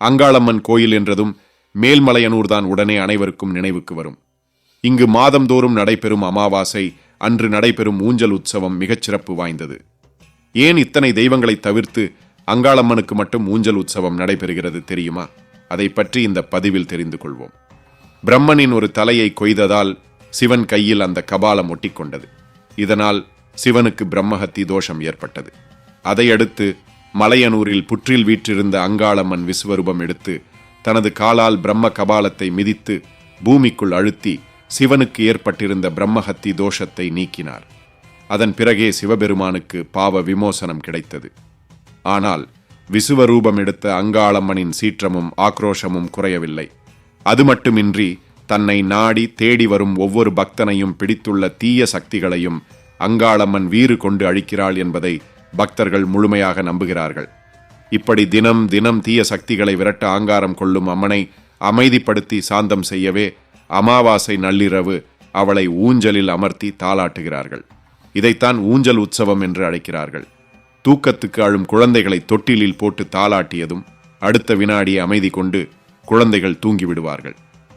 அங்காளம்மன் கோயில் என்றதும் மேல்மலையனூர் தான் உடனே அனைவருக்கும் நினைவுக்கு வரும். இங்கு மாதந்தோறும் நடைபெறும் அமாவாசை அன்று நடைபெறும் ஊஞ்சல் உற்சவம் மிகச்சிறப்பு வாய்ந்தது. ஏன் இத்தனை தெய்வங்களை தவிர்த்து அங்காளம்மனுக்கு மட்டும் ஊஞ்சல் உற்சவம் நடைபெறுகிறது தெரியுமா? அதை பற்றி இந்த பதிவில் தெரிந்து கொள்வோம். பிரம்மனின் ஒரு தலையை கொய்ததால் சிவன் கையில் அந்த கபாலம் ஒட்டிக்கொண்டது. இதனால் சிவனுக்கு பிரம்மஹத்தி தோஷம் ஏற்பட்டது. அதையடுத்து மலையனூரில் புற்றில் வீற்றிருந்த அங்காளம்மன் விஸ்வரூபம் எடுத்து தனது காலால் பிரம்ம கபாலத்தை மிதித்து பூமிக்குள் அழுத்தி சிவனுக்கு ஏற்பட்டிருந்த பிரம்மஹத்தி தோஷத்தை நீக்கினார். அதன் பிறகே சிவபெருமானுக்கு பாவ விமோசனம் கிடைத்தது. ஆனால் விசுவரூபம் எடுத்த அங்காளம்மனின் சீற்றமும் ஆக்ரோஷமும் குறையவில்லை. அது மட்டுமின்றி தன்னை நாடி தேடி வரும் ஒவ்வொரு பக்தனையும் பிடித்துள்ள தீய சக்திகளையும் அங்காளம்மன் வீறு கொண்டு அழிக்கிறாள் என்பதை பக்தர்கள் முழுமையாக நம்புகிறார்கள். இப்படி தினம் தினம் தீய சக்திகளை விரட்ட ஆங்காரம் கொள்ளும் அம்மனை அமைதிப்படுத்தி சாந்தம் செய்யவே அமாவாசை நள்ளிரவு அவளை ஊஞ்சலில் அமர்த்தி தாளாட்டுகிறார்கள். இதைத்தான் ஊஞ்சல் உற்சவம் என்று அழைக்கிறார்கள். தூக்கத்துக்கு அழும் குழந்தைகளை தொட்டிலில் போட்டு தாளாட்டியதும் அடுத்த வினாடி அமைதி கொண்டு குழந்தைகள் தூங்கி விடுவார்கள்.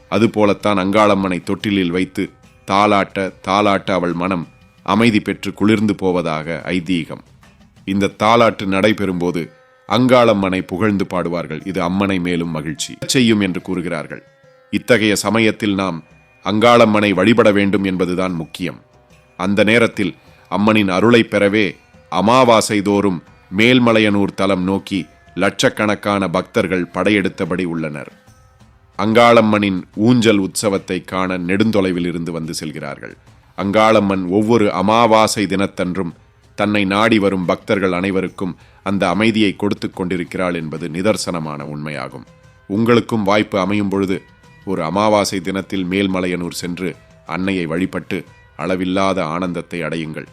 அதுபோலத்தான் அங்காளம்மனை தொட்டிலில் வைத்து தாளாட்ட தாளாட்ட அவள் மனம் அமைதி பெற்று குளிர்ந்து போவதாக ஐதீகம். இந்த தாலாட்டு நடைபெறும்போது அங்காளம்மனை புகழ்ந்து பாடுவார்கள். இது அம்மனை மேலும் மகிழ்ச்சி செய்யும் என்று கூறுகிறார்கள். இத்தகைய சமயத்தில் நாம் அங்காளம்மனை வழிபட வேண்டும் என்பதுதான் முக்கியம். அந்த நேரத்தில் அம்மனின் அருளை பெறவே அமாவாசை தோறும் மேல்மலையனூர் தலம் நோக்கி லட்சக்கணக்கான பக்தர்கள் படையெடுத்தபடி உள்ளனர். அங்காளம்மனின் ஊஞ்சல் உற்சவத்தை காண நெடுந்தொலைவில் இருந்து வந்து செல்கிறார்கள். அங்காளம்மன் ஒவ்வொரு அமாவாசை தினத்தன்றும் தன்னை நாடி வரும் பக்தர்கள் அனைவருக்கும் அந்த அமைதியை கொடுத்து கொண்டிருக்கிறாள் என்பது நிதர்சனமான உண்மையாகும். உங்களுக்கும் வாய்ப்பு அமையும் பொழுது ஒரு அமாவாசை தினத்தில் மேல்மலையனூர் சென்று அன்னையை வழிபட்டு அளவில்லாத ஆனந்தத்தை அடையுங்கள்.